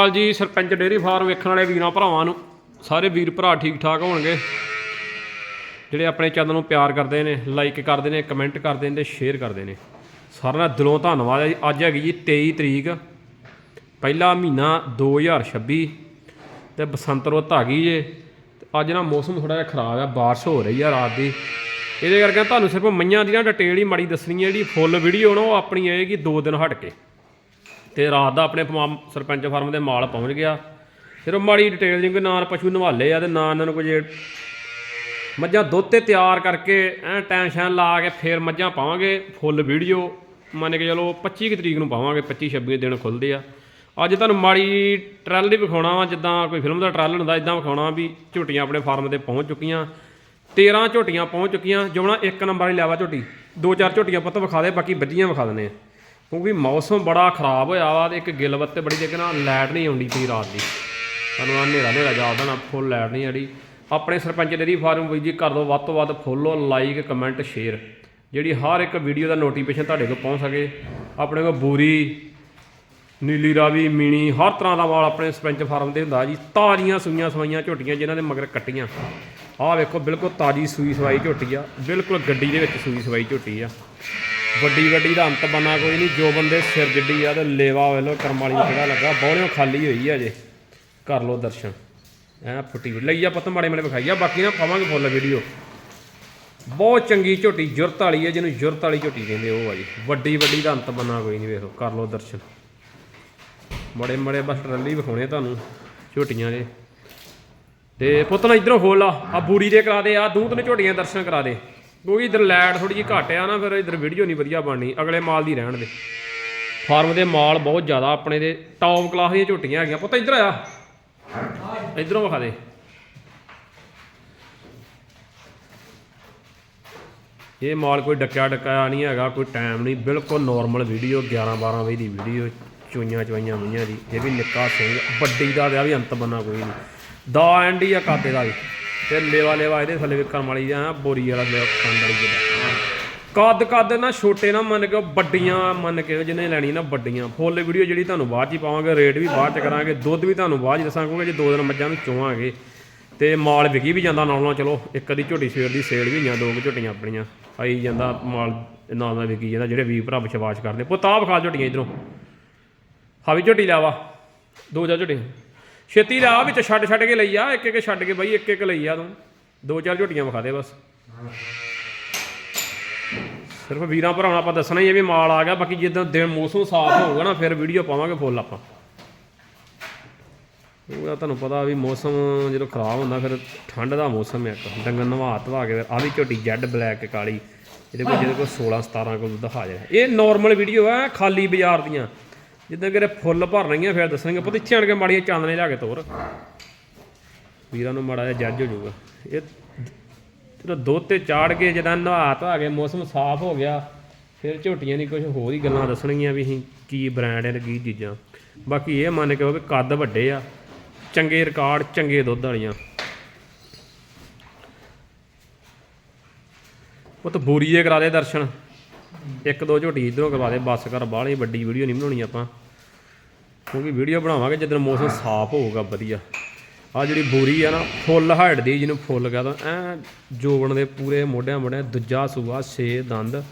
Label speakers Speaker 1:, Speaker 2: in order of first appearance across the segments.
Speaker 1: ਹਾਲ ਜੀ, sarpanch dairy farm ਵੇਖਣ ਵਾਲੇ ਵੀਰਾਂ ਭਰਾਵਾਂ ਨੂੰ। ਸਾਰੇ ਵੀਰ ਭਰਾ ਠੀਕ ਠਾਕ ਹੋਣਗੇ। ਜਿਹੜੇ ਆਪਣੇ ਚੈਨਲ ਨੂੰ ਪਿਆਰ ਕਰਦੇ ਨੇ ਲਾਈਕ ਕਰਦੇ ਨੇ ਕਮੈਂਟ ਕਰਦੇ ਨੇ ਤੇ ਸ਼ੇਅਰ ਕਰਦੇ ਨੇ। ਸਾਰਿਆਂ ਦਾ ਦਿਲੋਂ ਧੰਨਵਾਦ ਹੈ ਜੀ। ਅੱਜ ਹੈਗੀ ਜੀ 23 ਤਰੀਕ। ਪਹਿਲਾ ਮਹੀਨਾ 2026 ਤੇ ਬਸੰਤ ਰੁੱਤ ਆ ਗਈ ਜੇ। ਤੇ ਅੱਜ ਨਾ ਮੌਸਮ ਥੋੜਾ ਜਿਹਾ ਖਰਾਬ ਆ, ਬਾਰਿਸ਼ ਹੋ ਰਹੀ ਆ ਰਾਤ ਦੀ। ਇਹਦੇ ਕਰਕੇ ਤੁਹਾਨੂੰ ਸਿਰਫ ਮਈਆਂ ਦੀ ਨਾ ਡਿਟੇਲ ਹੀ ਮਾੜੀ ਦੱਸਣੀ ਹੈ। ਜਿਹੜੀ ਫੁੱਲ ਵੀਡੀਓ ਨਾ ਉਹ ਆਪਣੀ ਆਏਗੀ 2 ਦਿਨ ਹਟ ਕੇ। ਤੇ ਰਾਤ ਦਾ ਆਪਣੇ ਫਾਰਮ ਸਰਪੰਚ ਫਾਰਮ ਦੇ ਮਾਲ ਪਹੁੰਚ ਗਿਆ। ਫਿਰ ਉਹ ਮਾੜੀ ਡਿਟੇਲ ਜਿਵੇਂ ਨਾਲ ਪਸ਼ੂ ਨਵਾਲੇ ਆ ਤੇ ਨਾ ਇਹਨਾਂ ਨੂੰ ਕੋਈ ਮੱਝਾਂ ਦੁੱਧ ਤੇ ਤਿਆਰ ਕਰਕੇ ਐ ਟੈਨਸ਼ਨ ਲਾ ਕੇ ਫਿਰ ਮੱਝਾਂ ਪਾਵਾਂਗੇ ਫੁੱਲ ਵੀਡੀਓ ਮੰਨ ਕੇ ਚਲੋ 25 ਕੁ ਤਰੀਕ ਨੂੰ ਪਾਵਾਂਗੇ 25 26 ਦਿਨ ਖੁੱਲਦੇ ਆ। ਅੱਜ ਤੁਹਾਨੂੰ ਮਾੜੀ ਟਰੈਲ ਹੀ ਵਿਖਾਉਣਾ ਵਾ, ਜਿੱਦਾਂ ਕੋਈ ਫਿਲਮ ਦਾ ਟਰੈਲ ਹੁੰਦਾ ਇਦਾਂ ਵਿਖਾਉਣਾ ਵੀ ਝੋਟੀਆਂ ਆਪਣੇ ਫਾਰਮ ਤੇ ਪਹੁੰਚ ਚੁੱਕੀਆਂ। 13 ਝੋਟੀਆਂ ਪਹੁੰਚ ਚੁੱਕੀਆਂ, ਜਮਣਾ ਇੱਕ ਨੰਬਰ ਹੀ ਲਿਆਵਾ ਝੋਟੀ। ਦੋ ਚਾਰ ਝੋਟੀਆਂ ਪੁੱਤ ਵਿਖਾ ਦੇ, ਬਾਕੀ ਵੱਜੀਆਂ ਵਿਖਾ ਦਿੰਦੇ ਆ। ਕਿਉਂਕਿ ਮੌਸਮ ਬੜਾ ਖਰਾਬ ਹੋਇਆ ਵਾ ਤੇ ਇੱਕ ਗਿਲਵਤ ਤੇ ਬੜੀ ਜਗ੍ਹਾ ਨਾਲ ਲਾਈਟ ਨਹੀਂ ਆਉਂਦੀ ਪਈ ਰਾਤ ਦੀ। ਸਾਨੂੰ ਆ ਹਨੇਰਾ ਹਨੇਰਾ ਜਾਪਦਾ ਨਾ ਫੁੱਲ ਲਾਈਟ ਨਹੀਂ ਆੜੀ ਆਪਣੇ ਸਰਪੰਚ ਡੇਰੀ ਫਾਰਮ ਵੀ ਜੀ ਕਰ ਦਿਓ ਵੱਧ ਤੋਂ ਵੱਧ ਫੋਲੋ ਲਾਈਕ ਕਮੈਂਟ ਸ਼ੇਅਰ ਜਿਹੜੀ ਹਰ ਇੱਕ ਵੀਡੀਓ ਦਾ ਨੋਟੀਫਿਕੇਸ਼ਨ ਤੁਹਾਡੇ ਕੋਲ ਪਹੁੰਚ ਸਕੇ। ਆਪਣੇ ਕੋਲ ਬੂਰੀ, ਨੀਲੀ ਰਾਵੀ, ਮੀਣੀ, ਹਰ ਤਰ੍ਹਾਂ ਦਾ ਮਾਲ ਆਪਣੇ ਸਰਪੰਚ ਫਾਰਮ ਤੇ ਹੁੰਦਾ ਜੀ। ਤਾਜ਼ੀਆਂ ਸੂਈਆਂ ਸਵਾਈਆਂ ਝੋਟੀਆਂ ਜਿਨ੍ਹਾਂ ਦੇ ਮਗਰ ਕੱਟੀਆਂ। ਆਹ ਵੇਖੋ, ਬਿਲਕੁਲ ਤਾਜ਼ੀ ਸੂਈ ਸਵਾਈ ਝੋਟੀ ਆ। ਬਿਲਕੁਲ ਗੱਡੀ ਦੇ ਵਿੱਚ ਸੂਈ ਸਵਾਈ ਝੋਟੀ ਆ। ਵੱਡੀ ਵੱਡੀ ਦਾ ਅੰਤ ਬੰਨਾ ਕੋਈ ਨਹੀਂ, ਜੋ ਬੰਦੇ ਸਿਰ ਜਿੱਡੀ ਆ ਤੇ ਲੇਵਾ ਵੇਲੋ ਕਰਮ ਵਾਲੀ ਕਿਹੜਾ ਲੱਗਾ, ਬੌਲਿਓ ਖਾਲੀ ਹੋਈ ਆ ਜੇ ਕਰ ਲੋ ਦਰਸ਼ਨ। ਐ ਫੁੱਟੀ ਹੋਈ। ਲਈ ਆ ਪਤ, ਮਾੜੇ ਮਾੜੇ ਵਿਖਾਈ ਆ, ਬਾਕੀ ਨਾ ਪਾਵਾਂਗੇ ਫੁੱਲ ਵੀਡੀਓ ਬਹੁਤ ਚੰਗੀ ਝੋਟੀ, ਜੁਰਤ ਵਾਲੀ ਹੈ ਜਿਹਨੂੰ ਜੁਰਤ ਵਾਲੀ ਝੋਟੀ ਕਹਿੰਦੇ ਉਹ ਆ ਜੀ। ਵੱਡੀ ਵੱਡੀ ਦਾ ਅੰਤ ਬੰਨਾ ਕੋਈ ਨਹੀਂ ਵੇਖੋ, ਕਰ ਲੋ ਦਰਸ਼ਨ। ਬੜੇ ਮੜੇ ਬਸ ਟਰੱਲੀ ਵਿਖਾਉਣੇ ਤੁਹਾਨੂੰ, ਝੋਟੀਆਂ ਦੇ ਤੇ ਪੁੱਤ ਨਾ ਇਧਰੋਂ ਖੋਲ ਲਾ ਆ ਬੂਰੀ ਦੇ ਕਰਾ ਦੇ ਆ ਦੂਤ ਨੇ ਝੋਟੀਆਂ ਦਰਸ਼ਨ ਕਰਾ ਦੇ। ਕਿਉਂਕਿ ਇਧਰ ਲਾਈਟ ਥੋੜੀ ਜਿਹੀ ਘੱਟ ਆ ਨਾ, ਫਿਰ ਇਧਰ ਵੀਡੀਓ ਨਹੀਂ ਵਧੀਆ ਬਣਨੀ, ਅਗਲੇ ਮਾਲ ਦੀ ਰਹਿਣ ਦੇ। ਫਾਰਮ ਦੇ ਮਾਲ ਬਹੁਤ ਜ਼ਿਆਦਾ ਆਪਣੇ ਦੇ ਟੌਪ ਕਲਾਸ ਦੀਆਂ ਝੋਟੀਆਂ ਹੈਗੀਆਂ। ਪੁੱਤ ਇਧਰ ਆ। ਇਧਰੋਂ ਵਿਖਾ ਦੇ। ਇਹ ਮਾਲ ਕੋਈ ਡੱਕਿਆ ਡੱਕਿਆ ਨਹੀਂ ਹੈਗਾ, ਕੋਈ ਟਾਈਮ ਨਹੀਂ, ਬਿਲਕੁਲ ਨਾਰਮਲ ਵੀਡੀਓ 11 12 ਵਜੇ ਦੀ ਵੀਡੀਓ ਚੋਈਆਂ ਚਵਾਈਆਂ ਮਈਆਂ ਦੀ। ਇਹ ਵੀ ਨਿੱਕਾ ਸਿੰਘ, ਵੱਡੀ ਦਾ ਵਿਆਹ ਵੀ ਅੰਤ ਬੰਨਾ ਕੋਈ ਨਹੀਂ। ਦਾ ਐਂਡੀ ਆ ਕਾਤੇ ਦਾ ਵੀ। ਤੇ ਲੇਵਾ ਲੇਵਾ ਇਹਦੇ ਥੱਲੇ ਵਿਕਣ ਵਾਲੀ ਆ, ਬੋਰੀ ਵਾਲਾ ਲੇਵਾ ਖੰਡ ਵਾਲੀ ਜਿਹੜਾ ਕੱਦ ਕੱਦ ਨਾ ਛੋਟੇ ਨਾ ਮੰਨ ਕੇ ਵੱਡੀਆਂ, ਮੰਨ ਕੇ ਜਿਹਨੇ ਲੈਣੀ ਨਾ ਵੱਡੀਆਂ। ਫੁੱਲ ਵੀਡੀਓ ਜਿਹੜੀ ਤੁਹਾਨੂੰ ਬਾਅਦ ਚ ਹੀ ਪਾਵਾਂਗੇ, ਰੇਟ ਵੀ ਬਾਅਦ ਚ ਕਰਾਂਗੇ, ਦੁੱਧ ਵੀ ਤੁਹਾਨੂੰ ਬਾਅਦ ਚ ਦੱਸਾਂਗੇ ਕਿਉਂਕਿ ਜੇ ਦੋ ਦਿਨ ਮੱਝਾਂ ਨੂੰ ਚੋਵਾਂਗੇ। ਤੇ ਮਾਲ ਵਿਕੀ ਵੀ ਜਾਂਦਾ ਨਾਲ ਨਾਲ, ਚਲੋ ਇੱਕ ਅੱਧੀ ਝੋਟੀ ਸਵੇਰ ਦੀ ਸੇਲ ਵੀ ਹੋਈਆਂ, ਦੋ ਕੁ ਝੋਟੀਆਂ ਆਪਣੀਆਂ। ਆਈ ਜਾਂਦਾ ਮਾਲ ਨਾਲ ਨਾਲ ਵਿਕੀ ਜਾਂਦਾ, ਜਿਹੜੇ ਵੀ ਭਰਾ ਵਿਸ਼ਵਾਸ ਕਰਦੇ। ਪੁੱਤ ਆਹ ਵਿਖਾ ਝੋਟੀਆਂ ਇਧਰੋਂ। ਹਾਵੀ ਝੋਟੀ ਲਾਵਾ ਦੋ ਚਾਰ ਝੋਟੀਆਂ। ਛੇਤੀ ਲਾ ਵਿੱਚ ਛੱਡ ਛੱਡ ਕੇ ਲਈ ਆ, ਇੱਕ ਇੱਕ ਛੱਡ ਕੇ ਬਾਈ, ਇੱਕ ਇੱਕ ਲਈ ਆ ਤੂੰ। ਦੋ ਚਾਰ ਝੋਟੀਆਂ ਵਿਖਾ ਦੇ ਬਸ। ਸਿਰਫ ਵੀਰਾਂ ਭਰਾਵਾਂ ਆਪਾਂ ਦੱਸਣਾ ਹੀ ਹੈ ਵੀ ਮਾਲ ਆ ਗਿਆ, ਬਾਕੀ ਜਦੋਂ ਦਿਨ ਮੌਸਮ ਸਾਫ਼ ਹੋਊਗਾ ਨਾ, ਫਿਰ ਵੀਡੀਓ ਪਾਵਾਂਗੇ ਫੁੱਲ ਆਪਾਂ। ਉਹਦਾ ਤੁਹਾਨੂੰ ਪਤਾ ਵੀ ਮੌਸਮ ਜਦੋਂ ਖਰਾਬ ਹੁੰਦਾ, ਫਿਰ ਠੰਡ ਦਾ ਮੌਸਮ ਹੈ ਇੱਕ। ਡੰਗਰ ਨਵਾ ਧਵਾ ਕੇ ਆ ਵੀ ਝੋਟੀ ਜੈਡ ਬਲੈਕ ਕਾਲੀ, ਇਹਦੇ ਕੋਲ ਜਿਹਦੇ ਕੋਲ 16 17 ਕੋਲ ਦੁੱਧ ਹਾਜ਼ਰ ਹੈ ਇਹ ਨਾਰਮਲ ਵੀਡੀਓ ਹੈ ਖਾਲੀ ਬਾਜ਼ਾਰ ਦੀਆਂ। ਜਿੱਦਾਂ ਕਿ ਫੁੱਲ ਭਰ ਰਹੀਆਂ, ਫਿਰ ਦੱਸਣਗੇ, ਪੁੱਤ ਇੱਥੇ ਆਣ ਕੇ ਮਾੜੀਆਂ ਚਾਂਦਨੇ ਲਿਆ ਕੇ ਤੋਰ। ਵੀਰਾਂ ਨੂੰ ਮਾੜਾ ਜਿਹਾ ਜੱਜ ਹੋ ਜਾਊਗਾ। ਇਹ ਜਦੋਂ ਦੁੱਧ ਤੇ ਚਾੜ ਕੇ ਜਦੋਂ ਨਹਾ ਧਾ ਕੇ ਮੌਸਮ ਸਾਫ਼ ਹੋ ਗਿਆ, ਫਿਰ ਝੋਟੀਆਂ ਦੀ ਕੁਝ ਹੋਰ ਹੀ ਗੱਲਾਂ ਦੱਸਣਗੀਆਂ ਵੀ ਅਸੀਂ ਕੀ ਬ੍ਰਾਂਡ ਹੈ ਤੇ ਕੀ ਚੀਜ਼ਾਂ। ਬਾਕੀ ਇਹ ਮੰਨ ਕੇ ਉਹ ਵੀ ਕੱਦ ਵੱਡੇ ਆ, ਚੰਗੇ ਰਿਕਾਰਡ, ਚੰਗੇ ਦੁੱਧ ਵਾਲੀਆਂ। ਉਹ ਤਾਂ ਬੋਰੀਏ ਕਰਾ ਦੇ ਦਰਸ਼ਨ। ਇੱਕ ਦੋ ਝੋਟੀ ਇਧਰੋਂ ਕਰਵਾ ਦੇ, ਬੱਸ ਕਰ, ਬਾਹਲੀ ਵੱਡੀ ਵੀਡੀਓ ਨਹੀਂ ਬਣਾਉਣੀ ਆਪਾਂ। ਕਿਉਂਕਿ ਵੀਡੀਓ ਬਣਾਵਾਂਗੇ ਜਦੋਂ ਮੌਸਮ ਸਾਫ਼ ਹੋਊਗਾ, ਵਧੀਆ। ਆ ਜਿਹੜੀ ਬੋਰੀ ਆ ਨਾ, ਫੁੱਲ ਹਾਈਟ ਦੀ, ਜਿਹਨੂੰ ਫੁੱਲ ਕਹਦਾ, ਐ ਜੋਗਣ ਦੇ ਪੂਰੇ ਮੋਢਿਆਂ ਮੋਢਿਆਂ, ਦੂਜਾ ਸੂਆ, ਛੇ ਦੰਦ।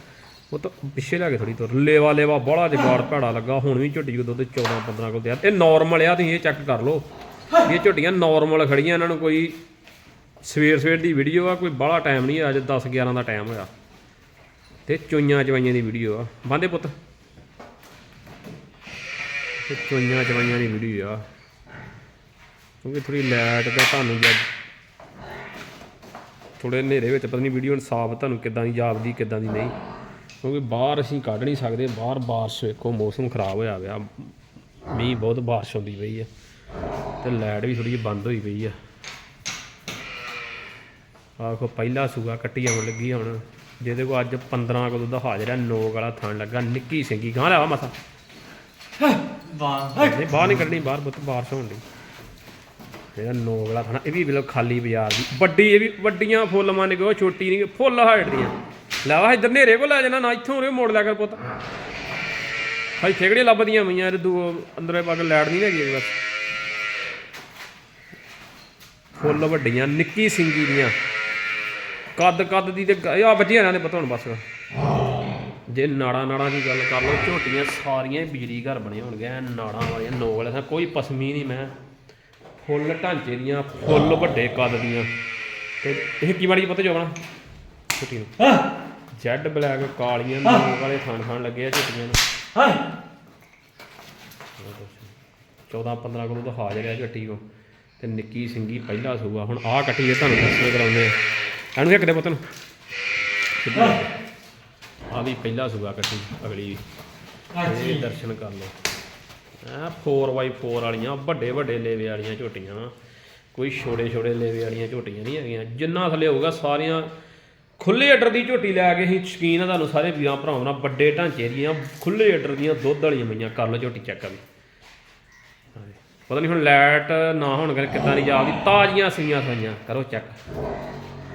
Speaker 1: ਉਹ ਤਾਂ ਪਿੱਛੇ ਲੈ ਕੇ ਥੋੜੀ ਤੁਰ। ਲੇਵਾ ਲੇਵਾ ਬੜਾ ਜਗਾੜ ਭੈੜਾ ਲੱਗਾ। ਹੁਣ ਵੀ ਝੋਟੀ ਕੋ ਦੁੱਧ 14 15 ਕੋਲ ਦਿਆ ਇਹ ਨਾਰਮਲ ਆ, ਤੁਸੀਂ ਇਹ ਚੈੱਕ ਕਰ ਲਓ। ਇਹ ਝੋਟੀਆਂ ਨਾਰਮਲ ਖੜੀਆਂ, ਇਹਨਾਂ ਨੂੰ ਕੋਈ ਸਵੇਰ ਸਵੇਰ ਦੀ ਵੀਡੀਓ ਆ, ਕੋਈ ਬਾਹਲਾ ਟਾਈਮ ਨਹੀਂ ਅੱਜ 10 11 ਦਾ ਟਾਈਮ ਹੋਇਆ। ਤੇ ਚੋਈਆਂ ਚਵਾਈਆਂ ਦੀ ਵੀਡੀਓ ਆ। ਬੰਦੇ ਪੁੱਤ। ਤੇ ਚੋਈਆਂ ਚਵਾਈਆਂ ਦੀ ਵੀਡੀਓ ਆ। ਕਿਉਂਕਿ ਥੋੜੀ ਲਾਈਟ ਦਾ ਤੁਹਾਨੂੰ ਜਦ ਥੋੜੇ ਹਨੇਰੇ ਵਿੱਚ ਪਤਾ ਨਹੀਂ ਵੀਡੀਓ ਸਾਫ਼ ਤੁਹਾਨੂੰ ਕਿੱਦਾਂ ਦੀ ਜਾਪਦੀ, ਕਿੱਦਾਂ ਦੀ ਨਹੀਂ। ਕਿਉਂਕਿ ਬਾਹਰ ਅਸੀਂ ਕੱਢ ਨਹੀਂ ਸਕਦੇ, ਬਾਹਰ ਬਾਰਿਸ਼ ਵੇਖੋ, ਮੌਸਮ ਖਰਾਬ ਹੋਇਆ ਪਿਆ। ਮੀਂਹ ਬਹੁਤ ਬਾਰਿਸ਼ ਹੁੰਦੀ ਪਈ ਆ। ਤੇ ਲਾਈਟ ਵੀ ਥੋੜੀ ਜਿਹੀ ਬੰਦ ਹੋਈ ਪਈ ਆ। ਆਖੋ ਪਹਿਲਾ ਸੂਆ ਕੱਟੀ ਆਉਣ ਲੱਗੀ ਹੁਣ। ਜਿਹਦੇ ਕੋ ਅੱਜ 15 ਕੋ ਦੁੱਧ ਹਾਜ਼ਰ ਹੈ ਨੋਕ ਵਾਲਾ ਥਣ ਲੱਗਾ ਨਿੱਕੀ ਸਿੰਗੀ ਗਾਂ ਲਿਆਵਾ ਮਸਾ
Speaker 2: ਵਾਹ
Speaker 1: ਨਹੀਂ ਬਾਹਰ ਨਹੀਂ ਕੱਢਣੀ ਬਾਹਰ ਬਹੁਤ ਬਾਰਿਸ਼ ਹੋਣ ਦੀ। ਇਹਦਾ ਨੋਕ ਵਾਲਾ ਥਣਾ ਇਹ ਵੀ ਬਿਲਕੁਲ ਖਾਲੀ ਬਾਜ਼ਾਰ ਦੀ। ਵੱਡੀ ਇਹ ਵੀ ਵੱਡੀਆਂ ਫੁੱਲ ਮੰਨ ਕੇ ਉਹ ਛੋਟੀ ਨਹੀਂ ਫੁੱਲ ਹਾਈਟ ਦੀਆਂ ਲੈ ਵਾ ਇੱਧਰ ਨੇਰੇ ਕੋ ਲੈ ਜਾਣਾ ਨਾ ਇੱਥੋਂ ਉਰੇ ਮੋੜ ਲਿਆ ਕਰ ਪੁੱਤ। ਇੱਥੇ ਕਿਹੜੀਆਂ ਲੱਭਦੀਆਂ ਮਈਆਂ ਇਹ ਦੂ ਅੰਦਰੇ ਪੱਗ ਲੈੜ ਨਹੀਂ ਹੈਗੀ ਬਸ। ਫੁੱਲ ਵੱਡੀਆਂ ਨਿੱਕੀ ਸਿੰਗੀ ਦੀਆਂ। ਕੱਦ ਕੱਦ ਦੀ ਤੇ ਆ ਵੱਜੀਆਂ ਇਹਨਾਂ ਦੇ ਪਤਾ ਹੁਣ ਬਸ। ਜੇ ਨਾੜਾ ਨਾੜਾ ਦੀ ਗੱਲ ਕਰ ਲਓ ਝੋਟੀਆਂ ਸਾਰੀਆਂ ਹੀ ਬਿਜਲੀ ਘਰ ਬਣੇ ਹੋਣਗੇ ਐਨ ਨਾੜਾਂ ਵਾਲੀਆਂ ਨੋਕ ਵਾਲੀਆਂ ਕੋਈ ਪਸਮੀ ਨਹੀਂ ਮੈਂ। ਫੁੱਲ ਢਾਂਚੇ ਦੀਆਂ ਫੁੱਲ ਵੱਡੇ ਕੱਦ ਦੀਆਂ। ਤੇ ਇਹ ਕੀ ਮਾੜੀ ਪਤਾ ਜੋਗਣਾ ਝੋਟੀ ਨੂੰ।
Speaker 2: ਹਾਂ।
Speaker 1: ਜੈਡ ਬਲੈਕ ਕਾਲੀਆਂ ਨੋਕ ਵਾਲੇ ਥਣ ਥਣ ਲੱਗੇ ਆ ਝੋਟੀਆਂ ਨੂੰ।
Speaker 2: ਹਾਂ।
Speaker 1: 14 15 ਕਿਲੋ ਤਾਂ ਹਾਜ਼ਰ ਆ ਝੱਟੀ ਕੋ ਤੇ ਨਿੱਕੀ ਸਿੰਗੀ ਪਹਿਲਾ ਸੂਆ ਹੁਣ ਆਹ ਕੱਟੀ ਜੇ ਤੁਹਾਨੂੰ ਦੱਸਣੇ ਕਰਾਉਂਦੇ ਆ। ਇਹਨੂੰ ਇੱਕ ਦੇ ਪੁੱਤ ਨੂੰ? ਆ ਵੀ ਪਹਿਲਾ ਸੂਆ ਕੱਟੀ ਅਗਲੀ ਵੀ। ਇਹ ਦਰਸ਼ਨ ਕਰ ਲਓ। ਆ 4x4 ਵਾਲੀਆਂ ਵੱਡੇ ਵੱਡੇ ਲੇਵੇ ਵਾਲੀਆਂ ਝੋਟੀਆਂ। ਕੋਈ ਛੋੜੇ ਛੋੜੇ ਲੇਵੇ ਵਾਲੀਆਂ ਝੋਟੀਆਂ ਨਹੀਂ ਹੈਗੀਆਂ। ਜਿੰਨਾ ਥੱਲੇ ਹੋਊਗਾ ਸਾਰੀਆਂ ਖੁੱਲੇ ਅੱਡਰ ਦੀ ਝੋਟੀ ਲੈ ਕੇ ਹੀ ਸ਼ਕੀਨ ਆ ਤੁਹਾਨੂੰ ਸਾਰੇ ਵੀਰਾਂ ਭਰਾਵਾਂ ਨਾਲ ਵੱਡੇ ਢਾਂਚੇ ਦੀਆਂ ਖੁੱਲੇ ਅੱਡਰ ਦੀਆਂ ਦੁੱਧ ਵਾਲੀਆਂ ਮਈਆਂ ਕਰ ਲਓ ਝੋਟੀ ਚੈੱਕ ਵੀ ਹਾਂਜੀ। ਪਤਾ ਨਹੀਂ ਹੁਣ ਲਾਈਟ ਨਾ ਹੋਣ ਕਰਕੇ ਕਿੱਦਾਂ ਦੀ ਜਾਪਦੀ ਤਾਜ਼ੀਆਂ ਸਈਆਂ ਸਈਆਂ ਕਰੋ ਚੈੱਕ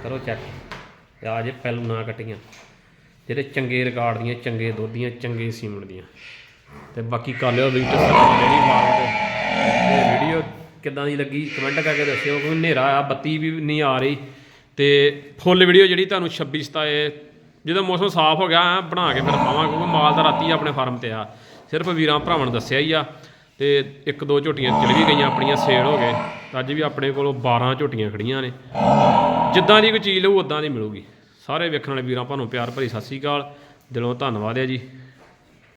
Speaker 1: ਕਰੋ ਚੈੱਕ ਆ ਜੇ ਪਹਿਲੂ ਨਾ ਕੱਟੀਆਂ। ਜਿਹੜੇ ਚੰਗੇ ਰਿਕਾਰਡ ਦੀਆਂ, ਚੰਗੇ ਦੁੱਧ ਦੀਆਂ, ਚੰਗੇ ਸੀਮਣ ਦੀਆਂ। ਤੇ ਬਾਕੀ ਕਰ ਲਿਓ ਵਿਜ਼ਿਟ ਡੇਰੀ ਫਾਰਮ ਤੇ ਵੀਡੀਓ ਕਿੱਦਾਂ ਦੀ ਲੱਗੀ ਕਮੈਂਟ ਕਰਕੇ ਦੱਸਿਓ। ਕਿਉਂਕਿ ਹਨੇਰਾ ਆ, ਬੱਤੀ ਵੀ ਨਹੀਂ ਆ ਰਹੀ। ਤੇ ਫੁੱਲ ਵੀਡੀਓ ਜਿਹੜੀ ਤੁਹਾਨੂੰ 26 ਸਤਾਏ ਜਦੋਂ ਮੌਸਮ ਸਾਫ਼ ਹੋ ਗਿਆ, ਐਂ ਬਣਾ ਕੇ ਫਿਰ ਪਾਵਾਂਗੇ ਕਿਉਂਕਿ ਮਾਲ ਦਾ ਰਾਤੀ ਆਪਣੇ ਫਾਰਮ ਤੇ ਆ। ਸਿਰਫ ਵੀਰਾਂ ਭਰਾਵਾਂ ਨੂੰ ਦੱਸਿਆ ਹੀ ਆ। ਤੇ ਇੱਕ ਦੋ ਝੋਟੀਆਂ ਚਲ ਵੀ ਗਈਆਂ, ਆਪਣੀਆਂ ਸੇਲ ਹੋ ਗਏ। ਅੱਜ ਵੀ ਆਪਣੇ ਕੋਲ 12 ਝੋਟੀਆਂ ਖੜੀਆਂ ਨੇ। ਜਿੱਦਾਂ ਦੀ ਕੋਈ ਚੀਜ਼ ਲਊ ਉਦਾਂ ਦੀ ਮਿਲੂਗੀ। ਸਾਰੇ ਵੇਖਣ ਵਾਲੇ ਵੀਰਾਂ ਭਾਨੂੰ ਪਿਆਰ ਭਰੀ ਸਤਿ ਸ੍ਰੀ ਅਕਾਲ। ਦਿਲੋਂ ਧੰਨਵਾਦ ਹੈ ਜੀ।